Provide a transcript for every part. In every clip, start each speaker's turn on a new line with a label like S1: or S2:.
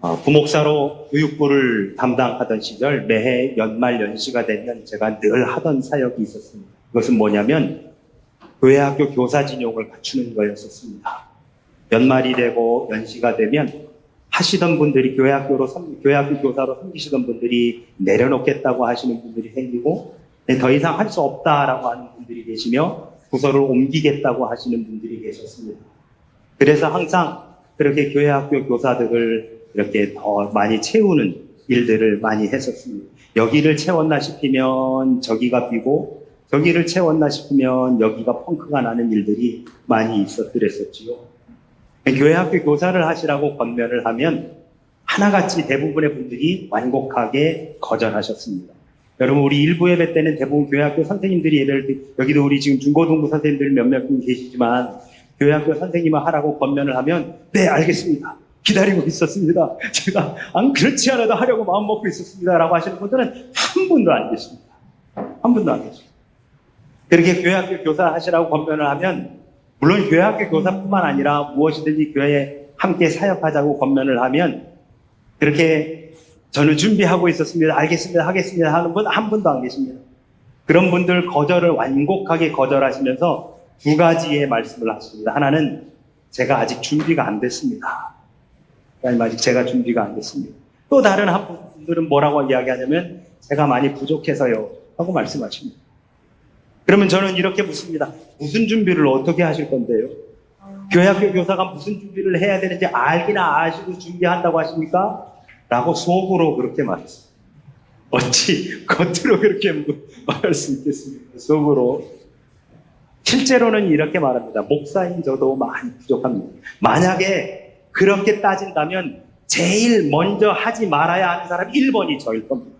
S1: 어, 부목사로 교육부를 담당하던 시절 매해 연말 연시가 되면 제가 늘 하던 사역이 있었습니다. 그것은 뭐냐면 교회 학교 교사 진용을 갖추는 거였었습니다. 연말이 되고 연시가 되면 하시던 분들이 교회 학교로 섬- 교회 학교 교사로 섬기시던 분들이 내려놓겠다고 하시는 분들이 생기고 네, 더 이상 할 수 없다라고 하는 분들이 계시며 부서를 옮기겠다고 하시는 분들이 계셨습니다. 그래서 항상 그렇게 교회 학교 교사들을 이렇게 더 많이 채우는 일들을 많이 했었습니다. 여기를 채웠나 싶으면 저기가 비고 저기를 채웠나 싶으면 여기가 펑크가 나는 일들이 많이 있었더랬었지요. 교회 학교 교사를 하시라고 권면을 하면 하나같이 대부분의 분들이 완곡하게 거절하셨습니다. 여러분 우리 일부 예배 때는 대부분 교회 학교 선생님들이 예배를 여기도 우리 지금 중고등부 선생님들 몇몇 분 계시지만 교회 학교 선생님을 하라고 권면을 하면 네 알겠습니다. 기다리고 있었습니다. 제가 안 그렇지 않아도 하려고 마음 먹고 있었습니다 라고 하시는 분들은 한 분도 안 계십니다. 한 분도 안 계십니다. 그렇게 교회학교 교사 하시라고 권면을 하면 물론 교회학교 교사뿐만 아니라 무엇이든지 교회에 함께 사역하자고 권면을 하면 그렇게 저는 준비하고 있었습니다. 알겠습니다. 하겠습니다. 하는 분 한 분도 안 계십니다. 그런 분들 거절을 완곡하게 거절하시면서 두 가지의 말씀을 하십니다. 하나는 제가 아직 준비가 안 됐습니다. 아니면 아직 제가 준비가 안 됐습니다. 또 다른 한 분들은 뭐라고 이야기하냐면 제가 많이 부족해서요. 하고 말씀하십니다. 그러면 저는 이렇게 묻습니다. 무슨 준비를 어떻게 하실 건데요? 교회학교 교사가 무슨 준비를 해야 되는지 알기나 아시고 준비한다고 하십니까? 라고 속으로 그렇게 말했어요. 어찌 겉으로 그렇게 말할 수 있겠습니까? 속으로. 실제로는 이렇게 말합니다. 목사인 저도 많이 부족합니다. 만약에 그렇게 따진다면 제일 먼저 하지 말아야 하는 사람 1번이 저일 겁니다.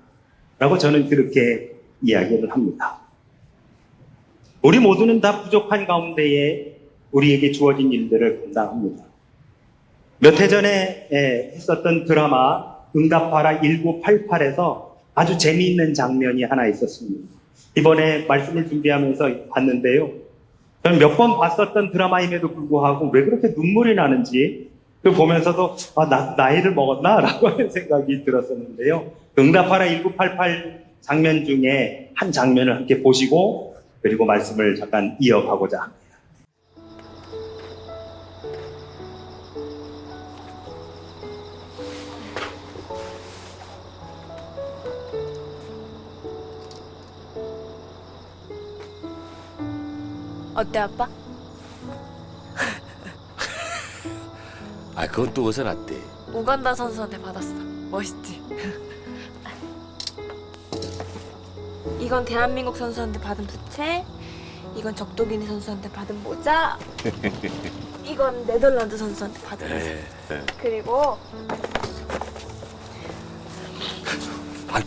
S1: 라고 저는 그렇게 이야기를 합니다. 우리 모두는 다 부족한 가운데에 우리에게 주어진 일들을 감당합니다. 몇 해 전에 예, 했었던 드라마 응답하라 1988에서 아주 재미있는 장면이 하나 있었습니다. 이번에 말씀을 준비하면서 봤는데요. 저는 몇 번 봤었던 드라마임에도 불구하고 왜 그렇게 눈물이 나는지 그 보면서도 아, 나, 나이를 먹었나? 라고 하는 생각이 들었었는데요. 응답하라 1988 장면 중에 한 장면을 함께 보시고 그리고 말씀을 잠깐 이어가고자 합니다.
S2: 어때 아빠?
S3: 아 그건 또 어디서 났대?
S2: 우간다 선수한테 받았어. 멋있지? 이건 대한민국 선수한테 받은 부채. 이건 적도기니 선수한테 받은 모자. 이건 네덜란드 선수한테 받은 모자.
S3: 에, 에.
S2: 그리고
S3: 아,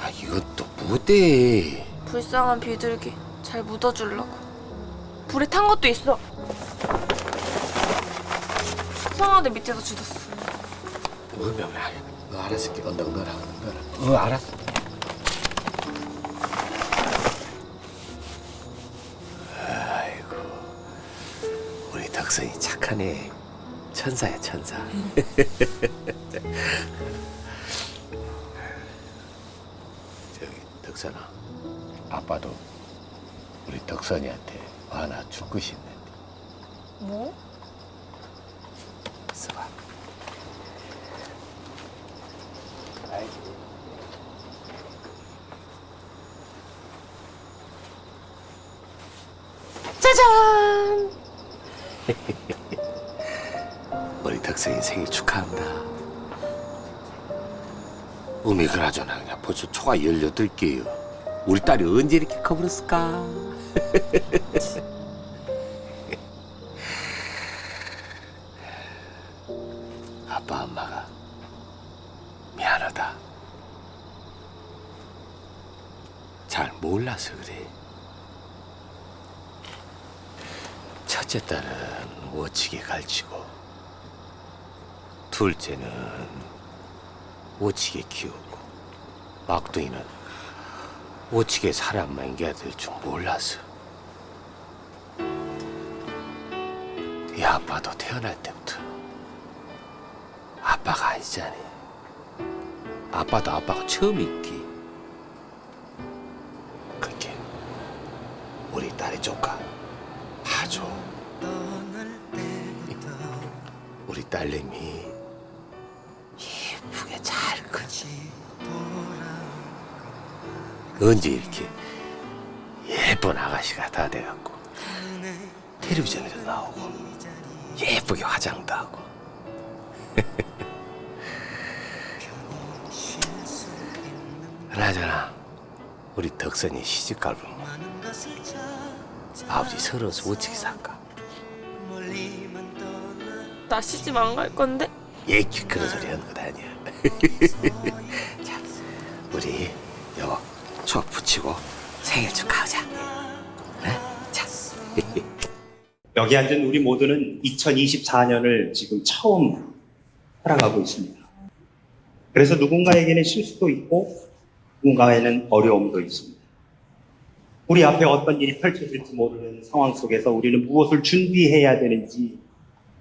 S3: 아 이건 또 뭐대?
S2: 불쌍한 비둘기 잘 묻어주려고. 불에 탄 것도 있어. 성화대 밑에서 주웠어.
S3: 뭐면 너 알았을 게 언덕 너라 너라. 어 알았어. 아이고 우리 덕선이 착하네. 천사야 천사. 저기 덕선아, 아빠도 우리 덕선이한테 하나 줄 것이 있는데.
S2: 뭐?
S3: 써봐. 아이고.
S2: 짜잔!
S3: 우리 덕선이 생일 축하한다. 음이 그나저나 그냥 벌써 초가 18개요. 우리 딸이 언제 이렇게 커버렸을까? 첫째 딸은 워치게 갈치고 둘째는 오치게 키우고 막둥이는 오치게 사람 만겨야 될 줄 몰라서 이 아빠도 태어날 때부터 아빠 아빠가 아니잖니. 아빠도 아빠가 처음이기. 언제 이렇게 예쁜 아가씨가 다 돼갖고 텔레비전에도 나오고 예쁘게 화장도 하고. 그나저나 우리 덕선이 시집갈 분 아버지 서러워서 어떻게 살까?
S2: 나 시집 안 갈 건데?
S3: 얘기 그런 소리 하는 것 아니야. 자 우리 여보 초 붙이고 생일 축하하자 어? 자
S1: 여기 앉은 우리 모두는 2024년을 지금 처음 살아가고 있습니다. 그래서 누군가에게는 실수도 있고 누군가에는 어려움도 있습니다. 우리 앞에 어떤 일이 펼쳐질지 모르는 상황 속에서 우리는 무엇을 준비해야 되는지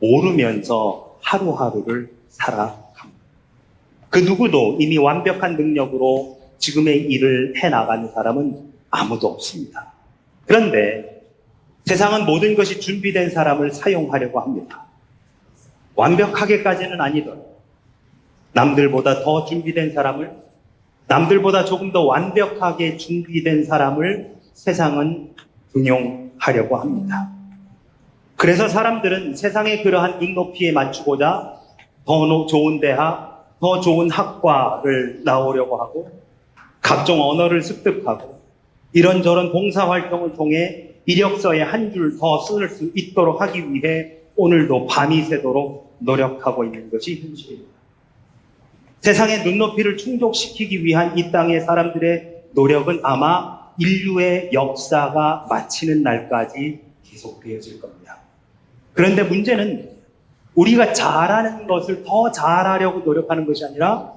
S1: 모르면서 하루하루를 살아갑니다. 그 누구도 이미 완벽한 능력으로 지금의 일을 해나가는 사람은 아무도 없습니다. 그런데 세상은 모든 것이 준비된 사람을 사용하려고 합니다. 완벽하게까지는 아니더라도 남들보다 더 준비된 사람을 남들보다 조금 더 완벽하게 준비된 사람을 세상은 등용하려고 합니다. 그래서 사람들은 세상의 그러한 눈높이에 맞추고자 더 노- 좋은 대학, 더 좋은 학과를 나오려고 하고 각종 언어를 습득하고 이런저런 봉사활동을 통해 이력서에 한 줄 더 쓸 수 있도록 하기 위해 오늘도 밤이 새도록 노력하고 있는 것이 현실입니다. 세상의 눈높이를 충족시키기 위한 이 땅의 사람들의 노력은 아마 인류의 역사가 마치는 날까지 계속되어질 겁니다. 그런데 문제는 우리가 잘하는 것을 더 잘하려고 노력하는 것이 아니라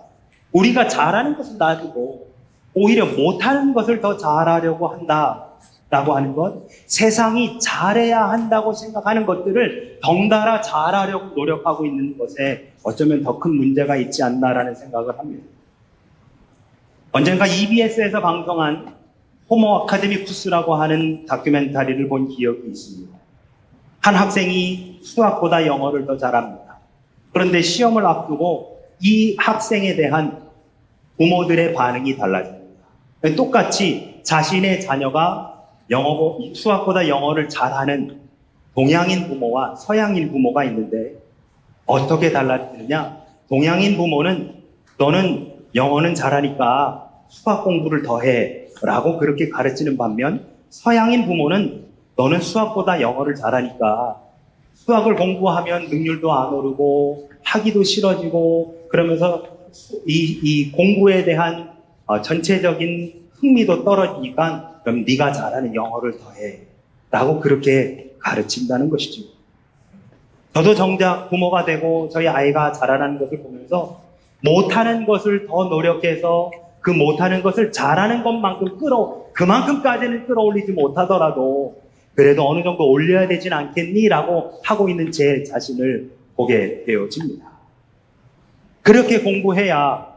S1: 우리가 잘하는 것을 놔두고 오히려 못하는 것을 더 잘하려고 한다라고 하는 것, 세상이 잘해야 한다고 생각하는 것들을 덩달아 잘하려고 노력하고 있는 것에 어쩌면 더 큰 문제가 있지 않나라는 생각을 합니다. 언젠가 EBS에서 방송한 호모 아카데미쿠스라고 하는 다큐멘터리를 본 기억이 있습니다. 한 학생이 수학보다 영어를 더 잘합니다. 그런데 시험을 앞두고 이 학생에 대한 부모들의 반응이 달라집니다. 똑같이 자신의 자녀가 영어, 수학보다 영어를 잘하는 동양인 부모와 서양인 부모가 있는데 어떻게 달라지느냐? 동양인 부모는 너는 영어는 잘하니까 수학 공부를 더 해. 라고 그렇게 가르치는 반면 서양인 부모는 너는 수학보다 영어를 잘하니까 수학을 공부하면 능률도 안 오르고 하기도 싫어지고 그러면서 이, 이 공부에 대한 어, 전체적인 흥미도 떨어지니까 그럼 네가 잘하는 영어를 더 해. 라고 그렇게 가르친다는 것이죠. 저도 정작 부모가 되고 저희 아이가 자라나는 것을 보면서 못하는 것을 더 노력해서 그 못하는 것을 잘하는 것만큼 끌어, 그만큼까지는 끌어올리지 못하더라도 그래도 어느 정도 올려야 되진 않겠니? 라고 하고 있는 제 자신을 보게 되어집니다. 그렇게 공부해야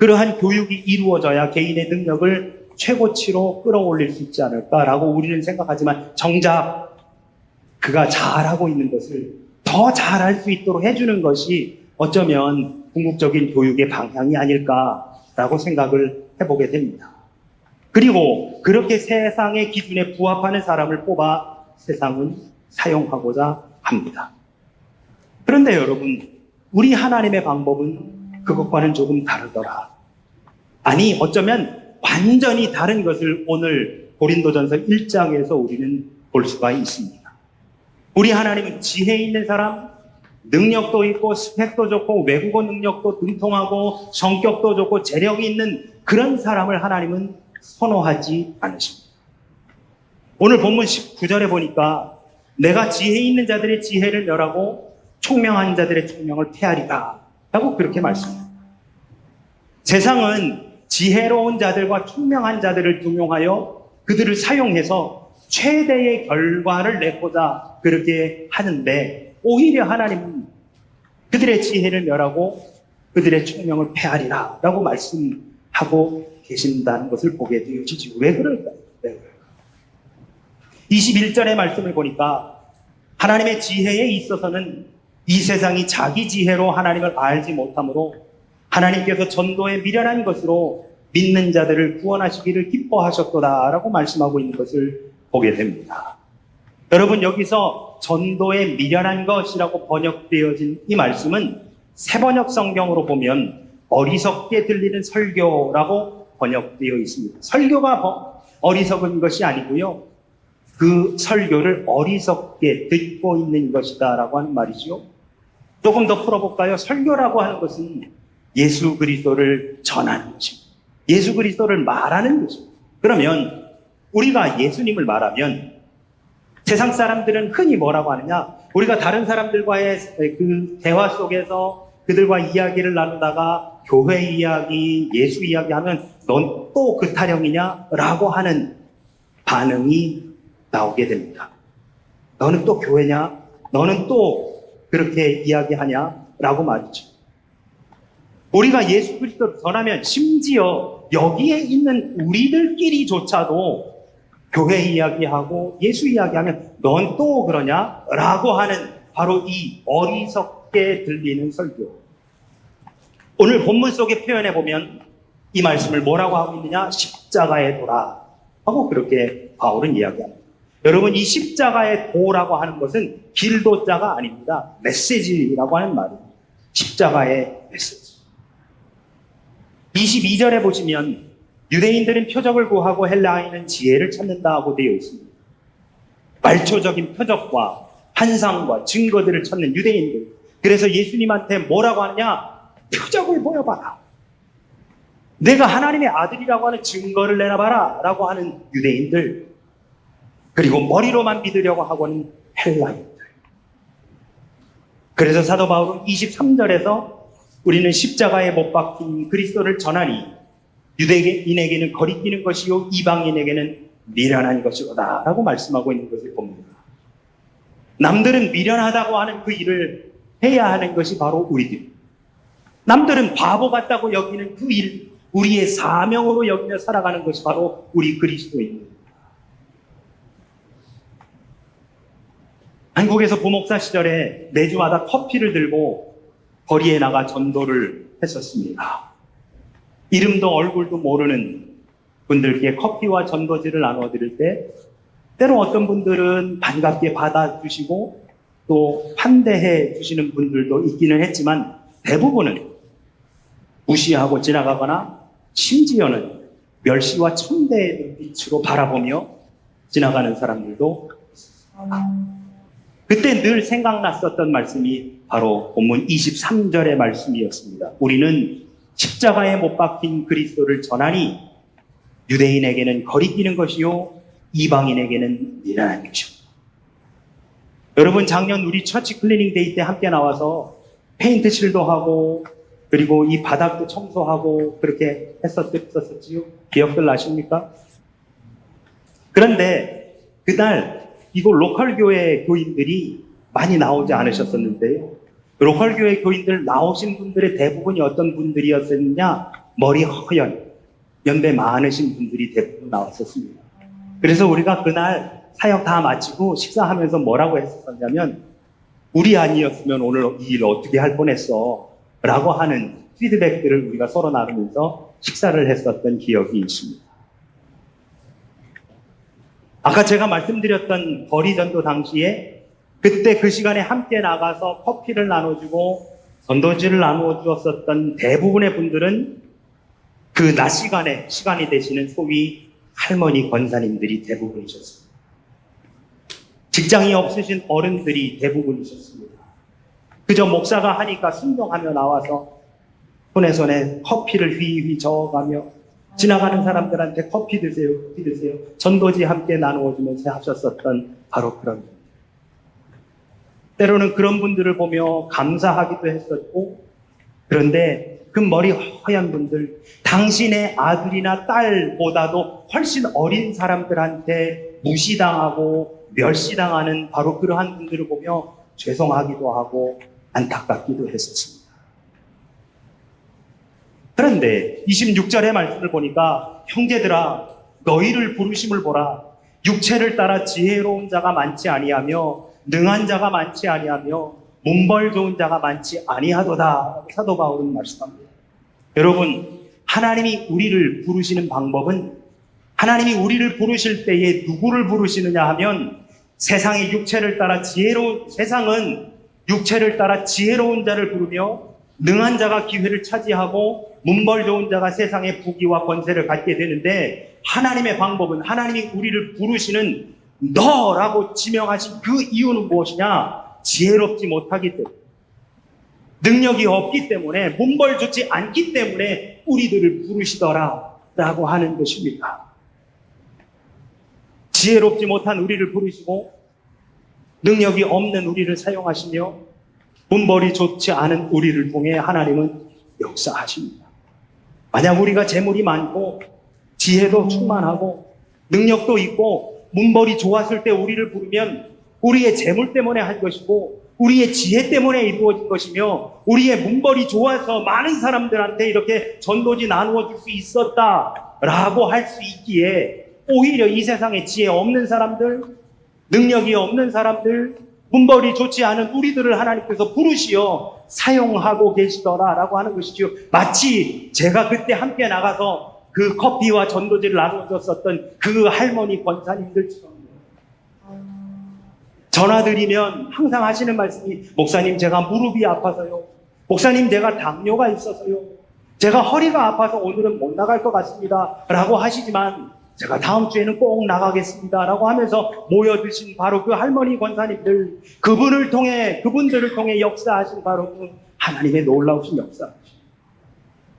S1: 그러한 교육이 이루어져야 개인의 능력을 최고치로 끌어올릴 수 있지 않을까라고 우리는 생각하지만 정작 그가 잘하고 있는 것을 더 잘할 수 있도록 해주는 것이 어쩌면 궁극적인 교육의 방향이 아닐까라고 생각을 해보게 됩니다. 그리고 그렇게 세상의 기준에 부합하는 사람을 뽑아 세상은 사용하고자 합니다. 그런데 여러분, 우리 하나님의 방법은 그것과는 조금 다르더라. 아니, 어쩌면 완전히 다른 것을 오늘 고린도전서 1장에서 우리는 볼 수가 있습니다. 우리 하나님은 지혜 있는 사람, 능력도 있고 스펙도 좋고 외국어 능력도 등통하고 성격도 좋고 재력이 있는 그런 사람을 하나님은 선호하지 않으십니다. 오늘 본문 19절에 보니까 내가 지혜 있는 자들의 지혜를 멸하고 총명한 자들의 총명을 폐하리다. 라고 그렇게 말씀합니다. 세상은 지혜로운 자들과 총명한 자들을 등용하여 그들을 사용해서 최대의 결과를 내고자 그렇게 하는데 오히려 하나님은 그들의 지혜를 멸하고 그들의 총명을 폐하리라 라고 말씀하고 계신다는 것을 보게 그럴까요? 왜 그럴까요? 21절의 말씀을 보니까 하나님의 지혜에 있어서는 이 세상이 자기 지혜로 하나님을 알지 못하므로 하나님께서 전도에 미련한 것으로 믿는 자들을 구원하시기를 기뻐하셨도다라고 말씀하고 있는 것을 보게 됩니다. 여러분 여기서 전도에 미련한 것이라고 번역되어진 이 말씀은 세번역 성경으로 보면 어리석게 들리는 설교라고 번역되어 있습니다. 설교가 버- 어리석은 것이 아니고요. 그 설교를 어리석게 듣고 있는 것이다라고 하는 말이죠. 조금 더 풀어볼까요? 설교라고 하는 것은 예수 그리스도를 전하는 것입니다. 예수 그리스도를 말하는 것입니다. 그러면 우리가 예수님을 말하면 세상 사람들은 흔히 뭐라고 하느냐? 우리가 다른 사람들과의 그 대화 속에서 그들과 이야기를 나누다가 교회 이야기, 예수 이야기 하면 넌 또 그 타령이냐? 라고 하는 반응이 나오게 됩니다. 너는 또 교회냐? 너는 또 그렇게 이야기하냐? 라고 말이죠. 우리가 예수 그리스도를 전하면 심지어 여기에 있는 우리들끼리조차도 교회 이야기하고 예수 이야기하면 넌 또 그러냐? 라고 하는 바로 이 어리석게 들리는 설교. 오늘 본문 속에 표현해 보면 이 말씀을 뭐라고 하고 있느냐? 십자가의 도라. 하고 그렇게 바울은 이야기합니다. 여러분, 이 십자가의 도라고 하는 것은 길도자가 아닙니다. 메시지라고 하는 말입니다. 십자가의 메시지. 22절에 보시면 유대인들은 표적을 구하고 헬라인은 지혜를 찾는다고 되어 있습니다. 말초적인 표적과 환상과 증거들을 찾는 유대인들. 그래서 예수님한테 뭐라고 하느냐? 표적을 보여봐라. 내가 하나님의 아들이라고 하는 증거를 내놔봐라. 라고 하는 유대인들. 그리고 머리로만 믿으려고 하고는 헬라인들. 그래서 사도 바울은 23절에서 우리는 십자가에 못 박힌 그리스도를 전하니 유대인에게는 거리끼는 것이요 이방인에게는 미련한 것이로다 라고 말씀하고 있는 것을 봅니다. 남들은 미련하다고 하는 그 일을 해야 하는 것이 바로 우리들. 남들은 바보 같다고 여기는 그 일, 우리의 사명으로 여기며 살아가는 것이 바로 우리 그리스도입니다. 한국에서 부목사 시절에 매주마다 커피를 들고 거리에 나가 전도를 했었습니다. 이름도 얼굴도 모르는 분들께 커피와 전도지를 나눠 드릴 때 때로 어떤 분들은 반갑게 받아주시고 또 환대해 주시는 분들도 있기는 했지만 대부분은 무시하고 지나가거나 심지어는 멸시와 천대의 눈빛으로 바라보며 지나가는 사람들도 있었습니다. 그때 늘 생각났었던 말씀이 바로 본문 23절의 말씀이었습니다. 우리는 십자가에 못 박힌 그리스도를 전하니 유대인에게는 거리끼는 것이요 이방인에게는 미련한 것이요. 여러분 작년 우리 처치 클리닝 데이 때 함께 나와서 페인트 칠도 하고 그리고 이 바닥도 청소하고 그렇게 했었었지요. 기억들 나십니까? 그런데 그날 이곳 로컬 교회 교인들이 많이 나오지 않으셨었는데요. 로컬 교회 교인들 나오신 분들의 대부분이 어떤 분들이었느냐? 머리 허연, 연배 많으신 분들이 대부분 나왔었습니다. 그래서 우리가 그날 사역 다 마치고 식사하면서 뭐라고 했었냐면 우리 아니었으면 오늘 이 일 어떻게 할 뻔했어 라고 하는 피드백들을 우리가 서로 나누면서 식사를 했었던 기억이 있습니다. 아까 제가 말씀드렸던 거리전도 당시에 그때 그 시간에 함께 나가서 커피를 나눠주고 전도지를 나누어 주었었던 대부분의 분들은 그 낮 시간에 시간이 되시는 소위 할머니 권사님들이 대부분이셨습니다. 직장이 없으신 어른들이 대부분이셨습니다. 그저 목사가 하니까 순종하며 나와서 손에 손에 커피를 휘휘 저어가며 지나가는 사람들한테 커피 드세요, 커피 드세요. 전도지 함께 나누어주면서 하셨었던 바로 그런 분들. 때로는 그런 분들을 보며 감사하기도 했었고, 그런데 그 머리 허연 분들, 당신의 아들이나 딸보다도 훨씬 어린 사람들한테 무시당하고 멸시당하는 바로 그러한 분들을 보며 죄송하기도 하고 안타깝기도 했었습니다. 그런데 26절의 말씀을 보니까 형제들아 너희를 부르심을 보라 육체를 따라 지혜로운 자가 많지 아니하며 능한 자가 많지 아니하며 문벌 좋은 자가 많지 아니하도다 사도 바울은 말씀합니다. 여러분 하나님이 우리를 부르시는 방법은 하나님이 우리를 부르실 때에 누구를 부르시느냐 하면 세상의 육체를 따라 지혜로운 세상은 육체를 따라 지혜로운 자를 부르며 능한 자가 기회를 차지하고 문벌 좋은 자가 세상의 부귀와 권세를 갖게 되는데 하나님의 방법은 하나님이 우리를 부르시는 너라고 지명하신 그 이유는 무엇이냐? 지혜롭지 못하기 때문에 능력이 없기 때문에 문벌 좋지 않기 때문에 우리들을 부르시더라 라고 하는 것입니다. 지혜롭지 못한 우리를 부르시고 능력이 없는 우리를 사용하시며 문벌이 좋지 않은 우리를 통해 하나님은 역사하십니다. 만약 우리가 재물이 많고 지혜도 충만하고 능력도 있고 문벌이 좋았을 때 우리를 부르면 우리의 재물 때문에 한 것이고 우리의 지혜 때문에 이루어진 것이며 우리의 문벌이 좋아서 많은 사람들한테 이렇게 전도지 나누어 줄 수 있었다라고 할 수 있기에 오히려 이 세상에 지혜 없는 사람들, 능력이 없는 사람들, 문벌이 좋지 않은 우리들을 하나님께서 부르시어 사용하고 계시더라라고 하는 것이죠. 마치 제가 그때 함께 나가서 그 커피와 전도지를 나눠줬었던 그 할머니 권사님들처럼 전화드리면 항상 하시는 말씀이 목사님 제가 무릎이 아파서요. 목사님 제가 당뇨가 있어서요. 제가 허리가 아파서 오늘은 못 나갈 것 같습니다. 라고 하시지만 제가 다음 주에는 꼭 나가겠습니다. 라고 하면서 모여드신 바로 그 할머니 권사님들, 그분을 통해, 그분들을 통해 역사하신 바로 그 하나님의 놀라우신 역사.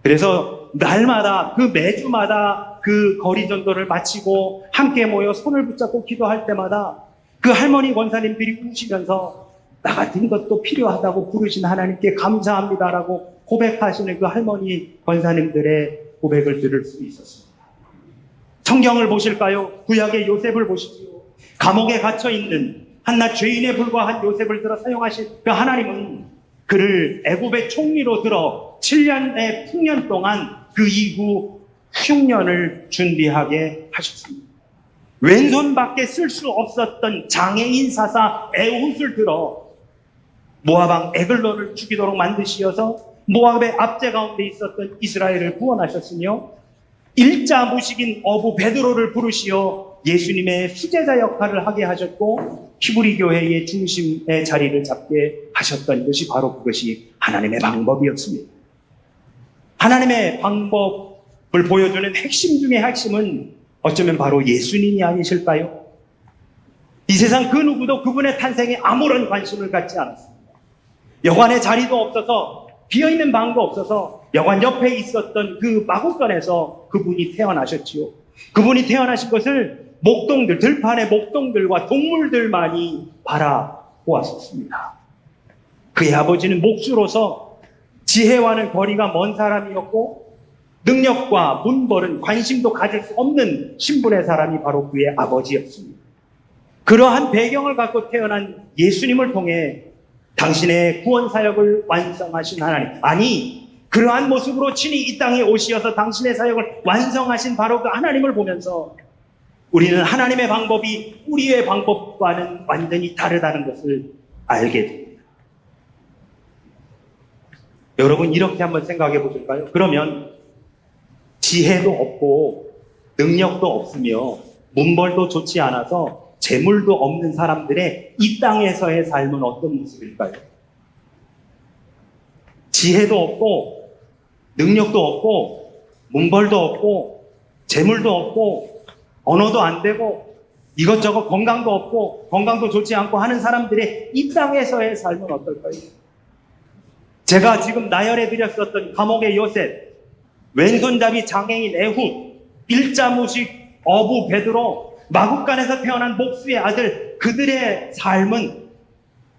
S1: 그래서 날마다, 그 매주마다 그 거리 전도를 마치고 함께 모여 손을 붙잡고 기도할 때마다 그 할머니 권사님들이 우시면서 나 같은 것도 필요하다고 부르신 하나님께 감사합니다라고 고백하시는 그 할머니 권사님들의 고백을 들을 수 있었습니다. 성경을 보실까요? 구약의 요셉을 보십시오. 감옥에 갇혀 있는 한낱 죄인에 불과한 요셉을 들어 사용하신 그 하나님은 그를 애굽의 총리로 들어 7년의 풍년 동안 그 이후 흉년을 준비하게 하셨습니다. 왼손밖에 쓸 수 없었던 장애인 사사 에훗을 들어 모아방 에글론을 죽이도록 만드시어서 모압의 압제 가운데 있었던 이스라엘을 구원하셨으며 일자 무식인 어부 베드로를 부르시어 예수님의 수제자 역할을 하게 하셨고 히브리 교회의 중심의 자리를 잡게 하셨던 것이 바로 그것이 하나님의 방법이었습니다. 하나님의 방법을 보여주는 핵심 중의 핵심은 어쩌면 바로 예수님이 아니실까요? 이 세상 그 누구도 그분의 탄생에 아무런 관심을 갖지 않았습니다. 여관의 자리도 없어서 비어있는 방도 없어서 여관 옆에 있었던 그 마곡간에서 그분이 태어나셨지요. 그분이 태어나신 것을 목동들, 들판의 목동들과 동물들만이 바라보았었습니다. 그의 아버지는 목수로서 지혜와는 거리가 먼 사람이었고 능력과 문벌은 관심도 가질 수 없는 신분의 사람이 바로 그의 아버지였습니다. 그러한 배경을 갖고 태어난 예수님을 통해 당신의 구원 사역을 완성하신 하나님. 아니, 그러한 모습으로 친히 이 땅에 오시어서 당신의 사역을 완성하신 바로 그 하나님을 보면서 우리는 하나님의 방법이 우리의 방법과는 완전히 다르다는 것을 알게 됩니다. 여러분, 이렇게 한번 생각해 보실까요? 그러면 지혜도 없고 능력도 없으며 문벌도 좋지 않아서 재물도 없는 사람들의 이 땅에서의 삶은 어떤 모습일까요? 지혜도 없고 능력도 없고 문벌도 없고 재물도 없고 언어도 안 되고 이것저것 건강도 없고 건강도 좋지 않고 하는 사람들의 이 땅에서의 삶은 어떨까요? 제가 지금 나열해 드렸었던 감옥의 요셉 왼손잡이 장애인 애훗, 일자무식 어부 베드로, 마국간에서 태어난 목수의 아들, 그들의 삶은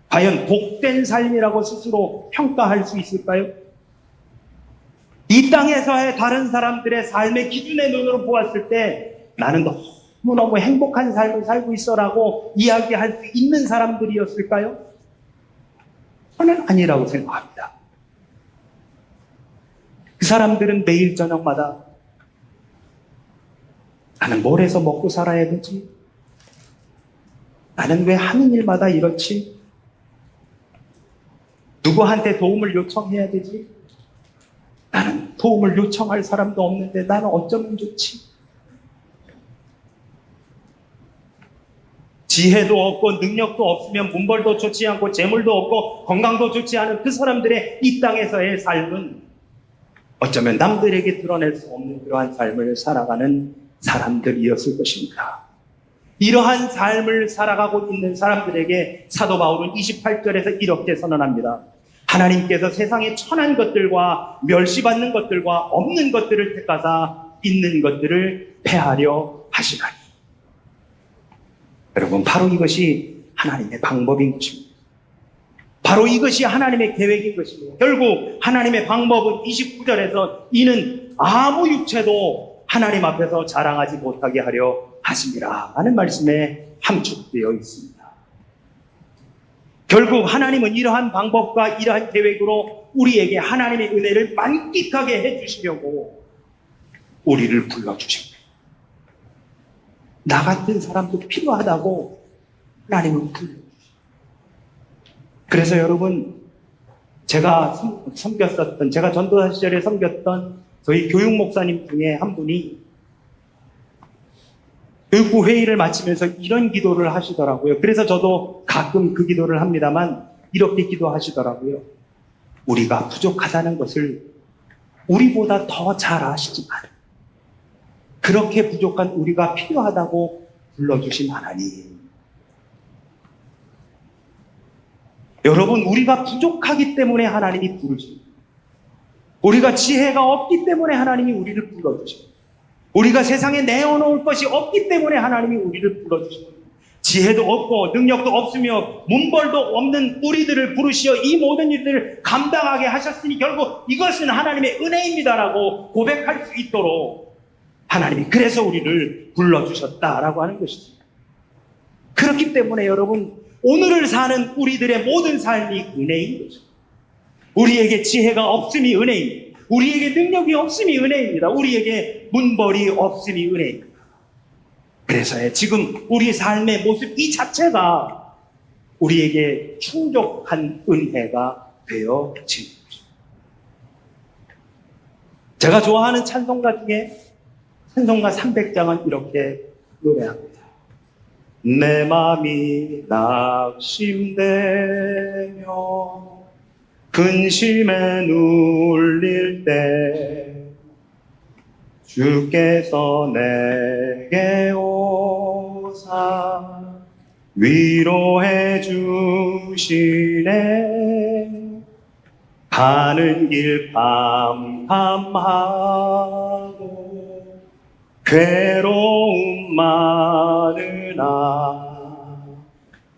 S1: 과연 복된 삶이라고 스스로 평가할 수 있을까요? 이 땅에서의 다른 사람들의 삶의 기준의 눈으로 보았을 때 나는 너무너무 행복한 삶을 살고 있어라고 이야기할 수 있는 사람들이었을까요? 저는 아니라고 생각합니다. 그 사람들은 매일 저녁마다 나는 뭘 해서 먹고 살아야 되지? 나는 왜 하는 일마다 이렇지? 누구한테 도움을 요청해야 되지? 나는 도움을 요청할 사람도 없는데 나는 어쩌면 좋지? 지혜도 없고 능력도 없으면 문벌도 좋지 않고 재물도 없고 건강도 좋지 않은 그 사람들의 이 땅에서의 삶은 어쩌면 남들에게 드러낼 수 없는 그러한 삶을 살아가는 사람들이었을 것입니다. 이러한 삶을 살아가고 있는 사람들에게 사도 바울은 28절에서 이렇게 선언합니다. 하나님께서 세상의 천한 것들과 멸시받는 것들과 없는 것들을 택하사 있는 것들을 패하려 하시나니. 여러분, 바로 이것이 하나님의 방법인 것입니다. 바로 이것이 하나님의 계획인 것입니다. 결국 하나님의 방법은 29절에서 이는 아무 육체도 하나님 앞에서 자랑하지 못하게 하려 하심이라 하는 말씀에 함축되어 있습니다. 결국 하나님은 이러한 방법과 이러한 계획으로 우리에게 하나님의 은혜를 만끽하게 해주시려고 우리를 불러주십니다. 나 같은 사람도 필요하다고 하나님은. 그래서 여러분, 제가 섬- 섬겼었던, 제가 전도사 시절에 섬겼던 저희 교육 목사님 중에 한 분이 교육부 회의를 마치면서 이런 기도를 하시더라고요. 그래서 저도 가끔 그 기도를 합니다만 이렇게 기도하시더라고요. 우리가 부족하다는 것을 우리보다 더 잘 아시지만 그렇게 부족한 우리가 필요하다고 불러주신 하나님. 여러분, 우리가 부족하기 때문에 하나님이 부르십니다. 우리가 지혜가 없기 때문에 하나님이 우리를 불러주십니다. 우리가 세상에 내어놓을 것이 없기 때문에 하나님이 우리를 불러주십니다. 지혜도 없고 능력도 없으며 문벌도 없는 우리들을 부르시어 이 모든 일들을 감당하게 하셨으니 결국 이것은 하나님의 은혜입니다라고 고백할 수 있도록 하나님이 그래서 우리를 불러주셨다라고 하는 것이죠. 그렇기 때문에 여러분 오늘을 사는 우리들의 모든 삶이 은혜인 거죠. 우리에게 지혜가 없음이 은혜입니다. 우리에게 능력이 없음이 은혜입니다. 우리에게 문벌이 없음이 은혜입니다. 그래서 지금 우리 삶의 모습 이 자체가 우리에게 충족한 은혜가 거죠. 제가 좋아하는 찬송가 중에 찬송가 300장은 이렇게 노래합니다. 내 맘이 낙심되며 근심에 눌릴 때 주께서 내게 오사 위로해 주시네. 가는 길 캄캄하고 괴로움 많으나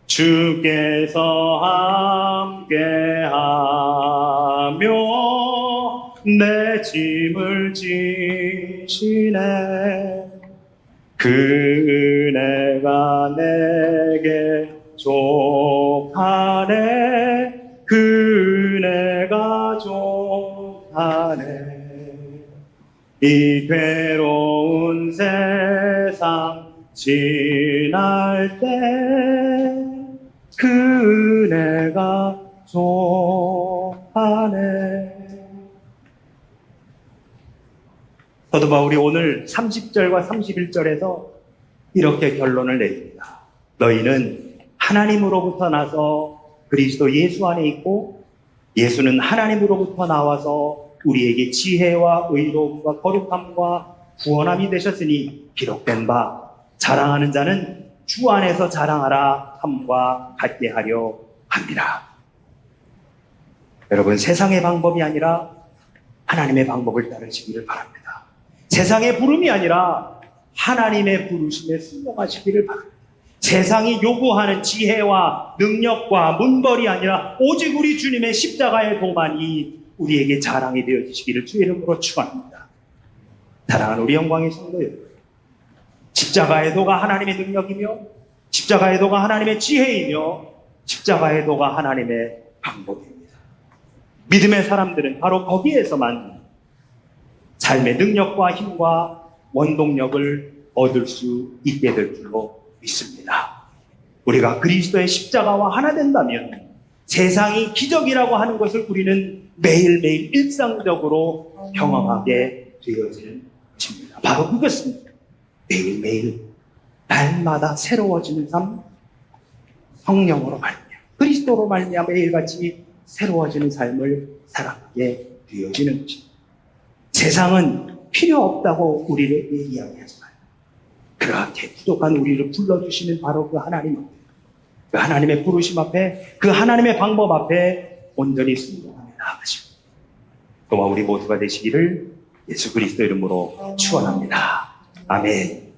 S1: 주께서 함께 짐을 지시네. 그 은혜가 내게 족하네. 그 은혜가 족하네. 이 괴로운 세상 지날 때 그 은혜가 족 사도 바울이 오늘 30절과 31절에서 이렇게 결론을 내립니다. 너희는 하나님으로부터 나서 그리스도 예수 안에 있고 예수는 하나님으로부터 나와서 우리에게 지혜와 의로움과 거룩함과 구원함이 되셨으니 기록된 바 자랑하는 자는 주 안에서 자랑하라 함과 같게 하려 합니다. 여러분 세상의 방법이 아니라 하나님의 방법을 따르시기를 바랍니다. 세상의 부름이 아니라 하나님의 부르심에 순종하시기를 바랍니다. 세상이 요구하는 지혜와 능력과 문벌이 아니라 오직 우리 주님의 십자가의 도만이 우리에게 자랑이 되어지시기를 주의 이름으로 축원합니다. 사랑하는 우리 영광의 성도 여러분, 십자가의 도가 하나님의 능력이며 십자가의 도가 하나님의 지혜이며 십자가의 도가 하나님의 방법입니다. 믿음의 사람들은 바로 거기에서만 삶의 능력과 힘과 원동력을 얻을 수 있게 될 줄로 믿습니다. 우리가 그리스도의 십자가와 하나 된다면 세상이 기적이라고 하는 것을 우리는 매일매일 일상적으로 경험하게 되어지는 것입니다. 바로 그것입니다. 매일매일 날마다 새로워지는 삶, 성령으로 말미암아 그리스도로 말미암아 매일같이 새로워지는 삶을 살아가게 되어지는 것입니다. 세상은 필요 없다고 우리를 이야기하지만 그렇게 부족한 우리를 불러주시는 바로 그 하나님 앞에 그 하나님의 부르심 앞에 그 하나님의 방법 앞에 온전히 순종하며 나아가시고 또한 우리 모두가 되시기를 예수 그리스도 이름으로 축원합니다. 아멘.